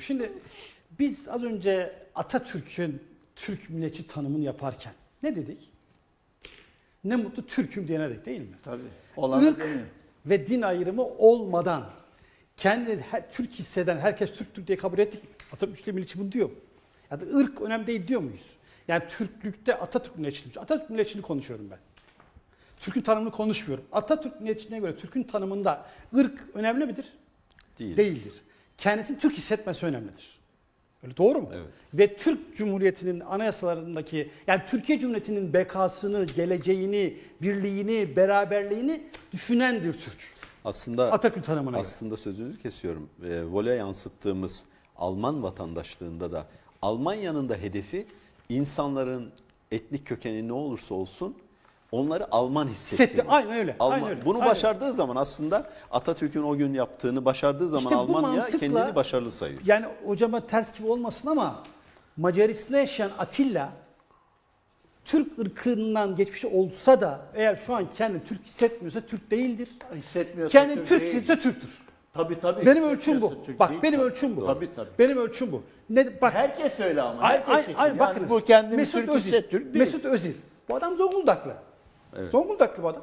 Şimdi biz az önce Atatürk'ün Türk milliyetçi tanımını yaparken ne dedik? Ne mutlu Türk'üm diyene dedik değil mi? Tabii. Olanı Irk değil mi? ve din ayrımı olmadan kendini her- Türk hisseden herkes Türk Türk diye kabul ettik. Atatürk milliyetçi bunu diyor mu? Ya da ırk önemli değil diyor muyuz? Yani Türklükte Atatürk milliyetçiliği. Atatürk milliyetçiliğini konuşuyorum ben. Türk'ün tanımını konuşmuyorum. Atatürk milliyetçiliğine göre Türk'ün tanımında ırk önemli midir? Değil. Değildir. Kendisini Türk hissetmesi önemlidir. Öyle doğru mu? Evet. Ve Türk Cumhuriyeti'nin anayasalarındaki yani Türkiye Cumhuriyeti'nin bekasını, geleceğini, birliğini, beraberliğini düşünendir Türk. Aslında Atatürk tanımına göre. aslında sözünüzü kesiyorum. E, vole yansıttığımız Alman vatandaşlığında da Almanya'nın da hedefi insanların etnik kökeni ne olursa olsun onları Alman hissettirmek. Hissetti, aynen öyle, Alman- aynen öyle, Bunu aynen. başardığı zaman aslında Atatürk'ün o gün yaptığını başardığı zaman İşte Almanya mantıkla- kendini başarılı sayıyor. Yani hocama ters gibi olmasın ama Macaristan'da yaşayan Atilla Türk ırkından geçmiş olsa da eğer şu an kendini Türk hissetmiyorsa Türk değildir. Hissetmiyorsa Kendini Türk Türk değil. Türktür. Tabii tabii. Benim ölçüm bu. Türk Bak değil. benim Tabii. ölçüm bu. Tabii tabii. Benim ölçüm bu. Ne bak Herkes öyle ama. Ay, herkes ay, ay, Yani bakınız. bu kendini Mesut Türk Özil. hisset Türk değil. Mesut Özil. Bu adam Zonguldaklı. Zonguldaklı bu adam.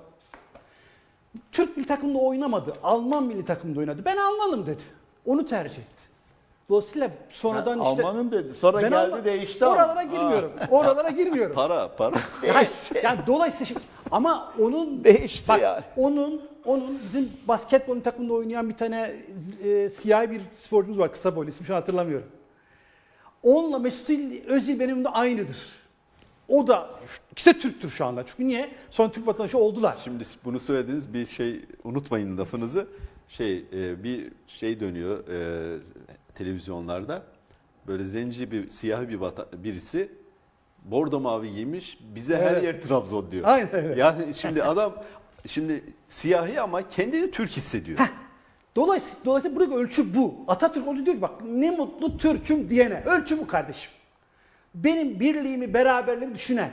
Türk milli takımında oynamadı. Alman milli takımında oynadı. Ben Almanım dedi. Onu tercih etti. Dolayısıyla sonradan Ben işte Almanım dedi. Sonra ben geldi Alman- değişti ama. Oralara girmiyorum. Oralara girmiyorum. Para, para. yani, yani dolayısıyla şimdi, ama onun Değişti bak, yani. Onun onun bizim basketbol takımında oynayan bir tane e, siyahi bir sporcumuz var kısa boylu ismi şu an hatırlamıyorum. Onunla Mesut Özil benim de aynıdır. O da işte Türktür şu anda. Çünkü niye? Sonra Türk vatandaşı oldular. Şimdi bunu söylediğiniz bir şey unutmayın lafınızı. Şey e, bir şey dönüyor e, televizyonlarda. Böyle zenci bir siyah bir vata, birisi bordo mavi giymiş. Bize her Evet. yer Trabzon diyor. Aynen öyle. Yani şimdi adam şimdi siyahi ama kendini Türk hissediyor. Dolayısıyla, dolayısıyla buradaki ölçü bu. Atatürk ölçü diyor ki bak ne mutlu Türk'üm diyene. Ölçü bu kardeşim. Benim birliğimi, beraberliğimi düşünen.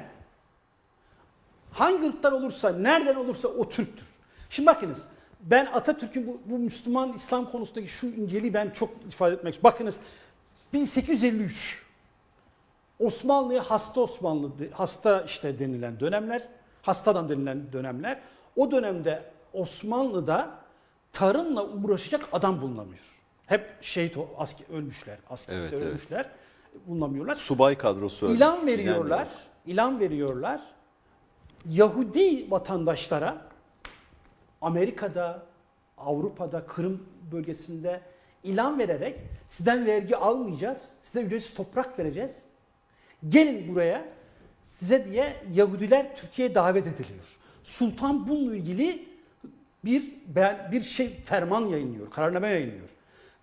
Hangi ırktan olursa, nereden olursa o Türktür. Şimdi bakınız ben Atatürk'ün bu, bu Müslüman İslam konusundaki şu inceliği ben çok ifade etmek istiyorum. Bakınız 1853 Osmanlı'ya hasta Osmanlı, hasta işte denilen dönemler, hasta adam denilen dönemler. O dönemde Osmanlı'da tarımla uğraşacak adam bulunamıyor. Hep şehit asker, ölmüşler, askerlikte Evet, evet. Bulunamıyorlar. Subay kadrosu öyle. İlan veriyorlar, ilan veriyorlar. Yahudi vatandaşlara Amerika'da, Avrupa'da, Kırım bölgesinde ilan vererek sizden vergi almayacağız, size ücretsiz toprak vereceğiz. Gelin buraya size diye Yahudiler Türkiye'ye davet ediliyor. Sultan bununla ilgili bir bir şey ferman yayınlıyor, kararname yayınlıyor.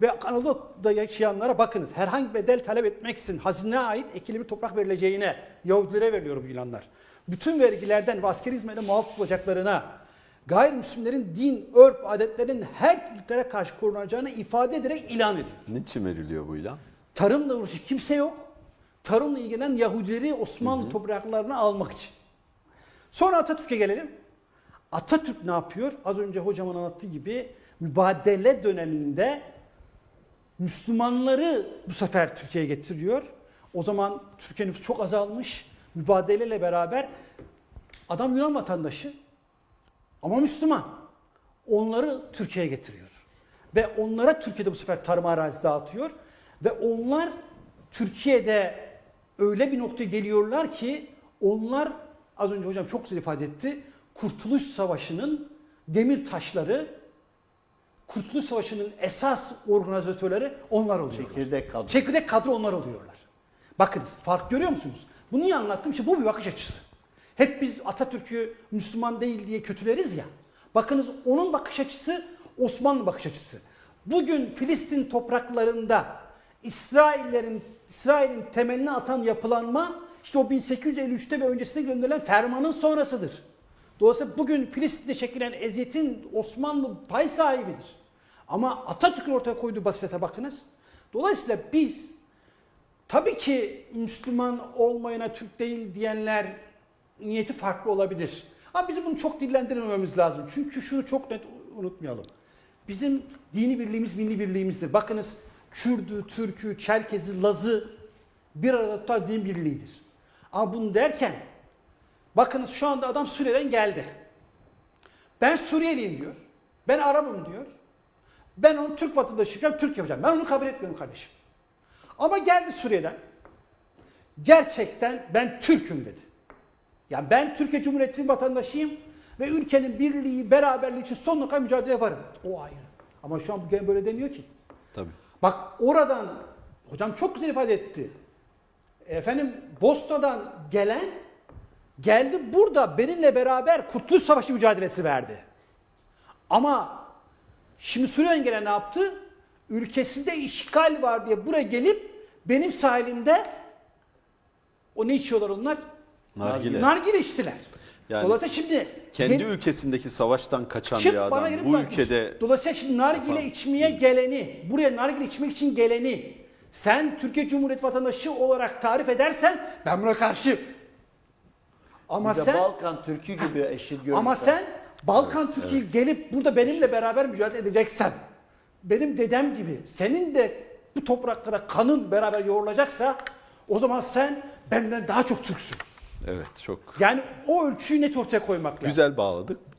Ve Anadolu'da yaşayanlara bakınız herhangi bedel talep etmeksizin hazineye ait ekili bir toprak verileceğine Yahudilere veriliyor bu ilanlar. Bütün vergilerden ve askeri hizmete muaf tutulacaklarına, gayrimüslimlerin din, örf, adetlerinin her türlülere karşı korunacağını ifade ederek ilan ediyor. Niçin veriliyor bu ilan? Tarımla uğraşan kimse yok. Tarımla ilgilenen Yahudileri Osmanlı topraklarına almak için. Sonra Atatürk'e gelelim. Atatürk ne yapıyor? Az önce hocamın anlattığı gibi mübadele döneminde Müslümanları bu sefer Türkiye'ye getiriyor. O zaman Türkiye nüfusu çok azalmış. Mübadeleyle beraber adam Yunan vatandaşı ama Müslüman. Onları Türkiye'ye getiriyor. Ve onlara Türkiye'de bu sefer tarım arazisi dağıtıyor. Ve onlar Türkiye'de öyle bir noktaya geliyorlar ki onlar az önce hocam çok güzel ifade etti. Kurtuluş Savaşı'nın demir taşları, Kurtuluş Savaşı'nın esas organizatörleri onlar oluyorlar. Çekirdek kadro. Çekirdek kadro onlar oluyorlar. Bakınız fark görüyor musunuz? Bunu niye anlattım? İşte bu bir bakış açısı. Hep biz Atatürk'ü Müslüman değil diye kötüleriz ya. Bakınız onun bakış açısı Osmanlı bakış açısı. Bugün Filistin topraklarında İsraillerin İsrail'in temelini atan yapılanma işte o 1853'te ve öncesinde gönderilen fermanın sonrasıdır. Dolayısıyla bugün Filistin'de çekilen eziyetin Osmanlı pay sahibidir. Ama Atatürk'ün ortaya koyduğu basirete bakınız. Dolayısıyla biz tabii ki Müslüman olmayana Türk değil diyenler niyeti farklı olabilir. Ama bizim bunu çok dillendirmememiz lazım. Çünkü şunu çok net unutmayalım. Bizim dini birliğimiz milli birliğimizdir. Bakınız Kürdü, Türkü, Çerkezi, Lazı bir arada tutan din birliğidir. Ama bunu derken bakınız şu anda adam Suriye'den geldi. Ben Suriyeliyim diyor. Ben Arap'ım diyor. Ben onu Türk vatandaşıyken Türk yapacağım. Ben onu kabul etmiyorum kardeşim. Ama geldi Suriye'den. Gerçekten ben Türk'üm dedi. Yani ben Türkiye Cumhuriyeti'nin vatandaşıyım ve ülkenin birliği, beraberliği için sonuna kadar mücadele varım. O ayrı. Ama şu an bu böyle demiyor ki. Tabii. Bak oradan hocam çok güzel ifade etti. Efendim Bosna'dan gelen geldi burada benimle beraber Kurtuluş Savaşı mücadelesi verdi. Ama şimdi Suriye'den gelen ne yaptı? Ülkesinde işgal var diye buraya gelip benim sahilimde o ne içiyorlar onlar? Nargile. Nargile içtiler. Yani Dolayısıyla şimdi Kendi gel- ülkesindeki savaştan kaçan bir adam bu bakmış. ülkede Dolayısıyla şimdi nargile Yapan- içmeye geleni, buraya nargile içmek için geleni sen Türkiye Cumhuriyeti vatandaşı olarak tarif edersen ben buna karşı. Ama Bir de sen Balkan Türkü gibi eşit görürsen. ama sen Balkan Türkiye gelip burada benimle beraber mücadele edeceksen benim dedem gibi senin de bu topraklara kanın beraber yoğrulacaksa o zaman sen benden daha çok Türksün. evet çok Yani o ölçüyü net ortaya koymak lazım. güzel bağladık.